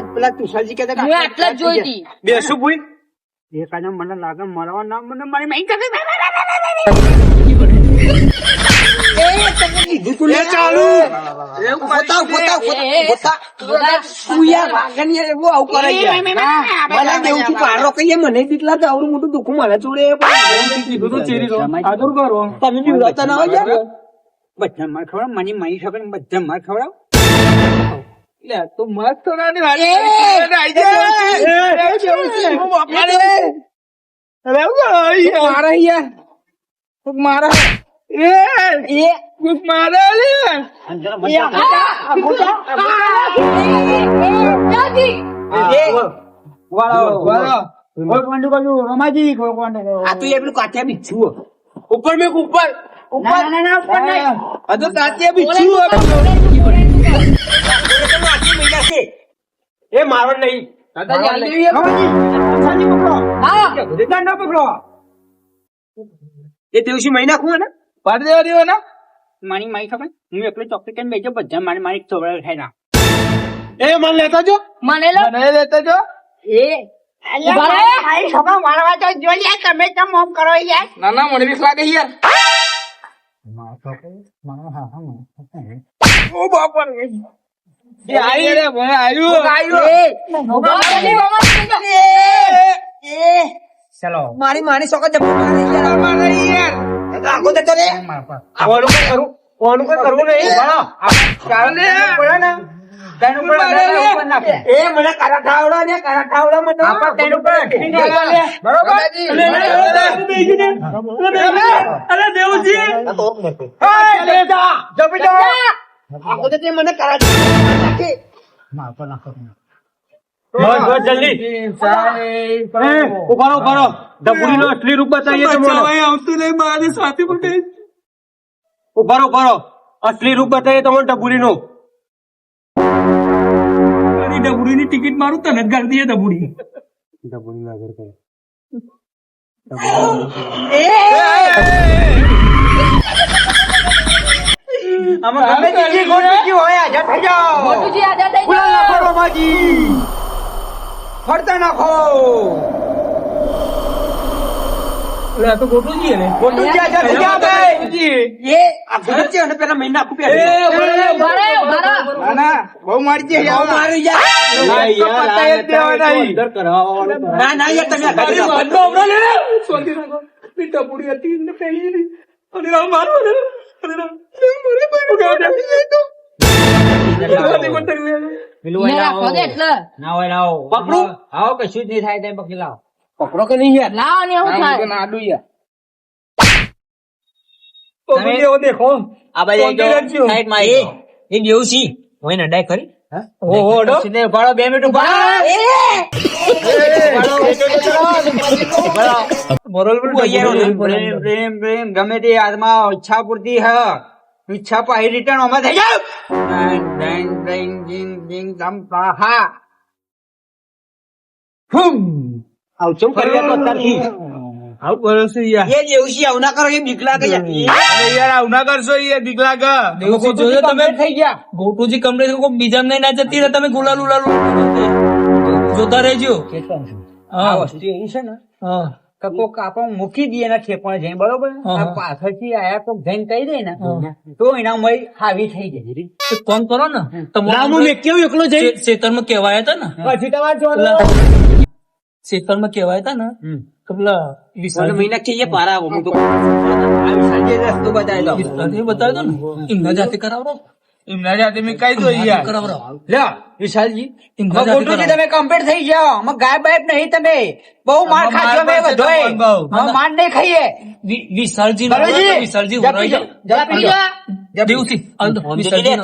જ પેલા તુષારજી કહેતા મેં આટલા જ જોઈ હતી બેસું ભૂઈ એકાદા મને લાગે મરવા ના મને મારી માઈ કરે એ એ, એ, મને લાગે આવડું મોટું દુઃખ મારે કરો તમે બીવડાતા ના હોય બધા માર ખવડાવ મને મારી ખબર બધા માર ખવડાવ તો મસ્ત નાની વાત એ, આઈ હું બાપા અરે યાર યાર કોક મારા એ એ કોક મારા લે આ તો એ પેલું કાઠિયા બીછું ઉપર મેં ઉપર ઉપર ના ના ઉપર નહીં આ તો તાત્યા બીછું મહિના છે એ મારો નહીં. એ દિવસી મહિના ખું ને? પાડી દેવા દેવા ના? મારી મારી ખબર હું એકલો ચોકલેટ કરીને બેઠો બધા મારી મારી ચોવડા ખાઈ ના. એ મને લેતા જો. મને મને લેતા જો. એ. મારી સભા મારવા તો જોઈએ તમે કેમ મોમ કરો યાર ના ના મને બીક લાગે યાર. ઓ બાપા ચલો. મારી મારે યાર મારે યાર આખો દેતો રે કોનું કઈ કરું? કોનું કઈ કરવું નહીં? ઉપર એ મને કારા ઠાવડા ને કારા ઠાવડા મને બરોબર. અરે દેવજી. આખો દેતે મને કારા ઠાવડા નાખે. બસ બસ જલ્દી. ઉભારો ઉભારો ડબુડી નો અસલી રૂપ બતાવીએ તમને આવતું નહીં મારી સાથે પટે ઉભારો ઉભારો અસલી રૂપ બતાવીએ તમને ડબુડી નું ડબુડી ની ટિકિટ મારું તને જ ગાડી ડબુડી. ડબુડી ના ઘર કરે. આમાં ગમે તેટલી ગોઠવી હોય આજા થઈ જાઓ મોટુજી આઝાદ થઈ જાઓ. નાખો રોમાજી ફરતા નાખો તો ગોટું ને ગોટું જ્યાં જ્યાં થઈ ગયા ભાઈ. એ આ ભૂત અને પેલા મહિના આખું પહેરી. ઊભા રહે, ના ના બહુ મારી છે બહુ મારી યાર. ના ના યાર તમે ગાડી રાખો. મેં રાખો દે એટલે. પકડું? પકડો કે નહીં યાર લાવો ને આવી. એ દેવસી હું એને અડાય ખરી બે મિનિટ ઊભા મોરલ પ્રેમ પ્રેમ પ્રેમ ગમે તે આત્મા ઈચ્છા પૂરતી હ ઈચ્છા પાહી રિટર્ન ઓમાં થઈ જાવ ડેંગ, ડેંગ, જીંગ, જીંગ, દમ, પાહા. હમ આવ ચમ કરી તો અત્યારથી? આવ કરો છો યાર એ જેવું આવ ના કરો એ બીક લાગે યાર. આવ ના કરશો એ બીક લાગે દેવસી જોજો તમે થઈ ગયા ગોટુજી કમરે બીજા નહીં ના જતી તમે ગુલાલ ઉલાલ જોતા રહેજો આ હા વસ્તુ એવી છે ને. કે કોક આપણે મૂકી દઈએ એના ઠેપણ જઈને બરોબર? પાછળથી આયા કોક જઈને કહી દે ને તો એના મય હાવી થઈ જાય. તો કોણ કરો ને. તમારું કેવું એકલો જઈ? શેતરમાં કેવાય હતા ને. પછી તમારે જો શેતરમાં કેવાય હતા ને. કે પેલા વિશાલ મહિના કે પારા આવો. હું તો સાંજે રસ્તો બતાવી બતાવ્યો ને. એમના જાતે કરાવરો મેં દો યાર. લ્યો વિશાલજી તમે કમ્પ્લીટ થઈ જાઓ. અમે ગાય બાયબ નહીં તમે. બહુ માર ખાજો બધોય. માર નહીં ખાઈએ. વિશાલજી વિશાલજી ઉભરાઈ જા. ના-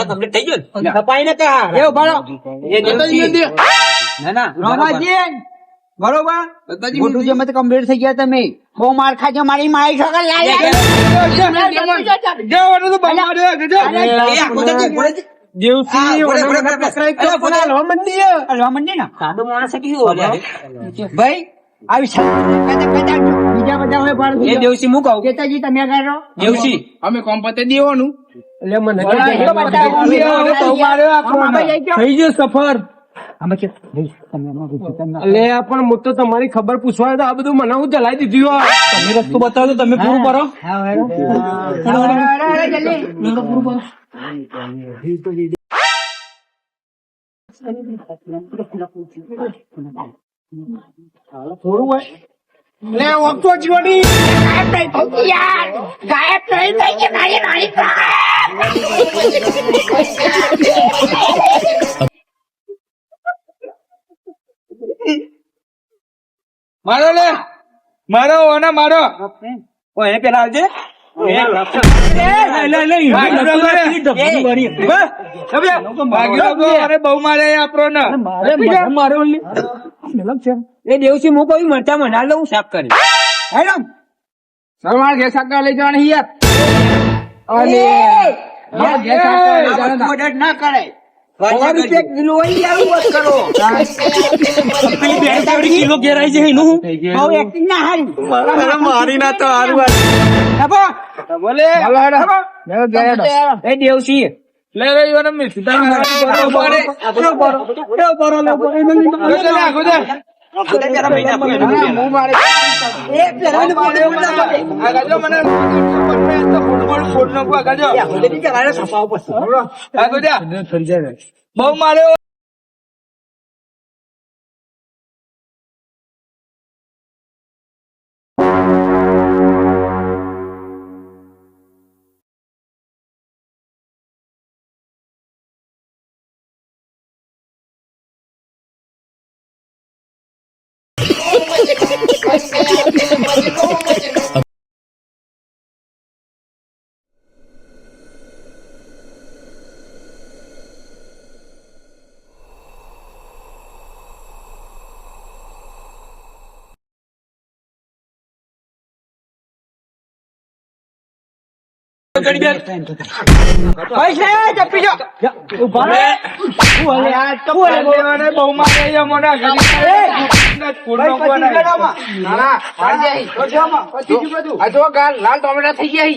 કમ્પ્લીટ થઈ ગયું. ખપાઈ ને કા એ ઉભારો એ ના ના રોમાજી. બરોબર મોટું તો કમ્પ્લીટ થઈ ગયા તમે બહુ માર ખાજો મારી મારી છોકર ભાઈ આવી બીજા બધા હોય પણ એ દેવસી હું કહું કેતાજી તમે કરો દેવસી અમે કોમ પતે દેવાનું એટલે મને થઈ ગયો સફર આમાં કે ભાઈ, તમે આમાં ગુસ્સો તમે ના- લે પણ હું તો તમારી ખબર પૂછવા આ બધું મને હું ચલાવી દીધું તમે રસ્તો બતાવો તો તમે પૂરું કરો હા, હેડો. હેડો, હેડો, હેડો, જલ્દી. લે ઓળખતો જ નથી. મારો લે. મારો ઓના મારો. ઓ એ પેલા આવજે. મારે એ દેવસી હું કોઈ મળતા મના લઉં સાફ કરી. સલમાન ઘેર સાકર લઈ જવાની યાર મારા ના કરે. કિલો હોય યાર વાત કરો. પેલી કિલો ઘેરાઈ જાય એનું. બહુ એક્ટિંગ ના હારી. મારી ના તો હારું. હેપો. બોલે. એ દેવસી લે રે ઈવન અમે સીધા બરોબર. આગો જા, આગો જા. હા, હું મારે- એ પેલા ને બોલે એવું ના બોલે. આગળ જો મને તો ફોન ફોન ફોન નાખું, આગળ જો. બધી જગાડે છપાવો પછી. આગળ જા. બહુ મારે પછી બીજું બધું. આ જો ગાલ લાલ ટોમેટા થઈ ગયા.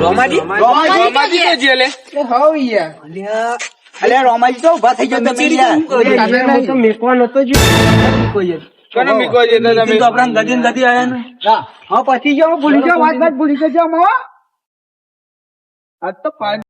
રોમાજી? તો જે ઊભા થઈ ગયો તમે યાર. તમે તો મેકવા નતો જો કને મેકવા જતા તમે? તો આપણા ગદી ને ગદી આયા ને? હા પછી જાઓ ભૂલી જાઓ વાત વાત ભૂલી જાઓ. આજ તો પાંચ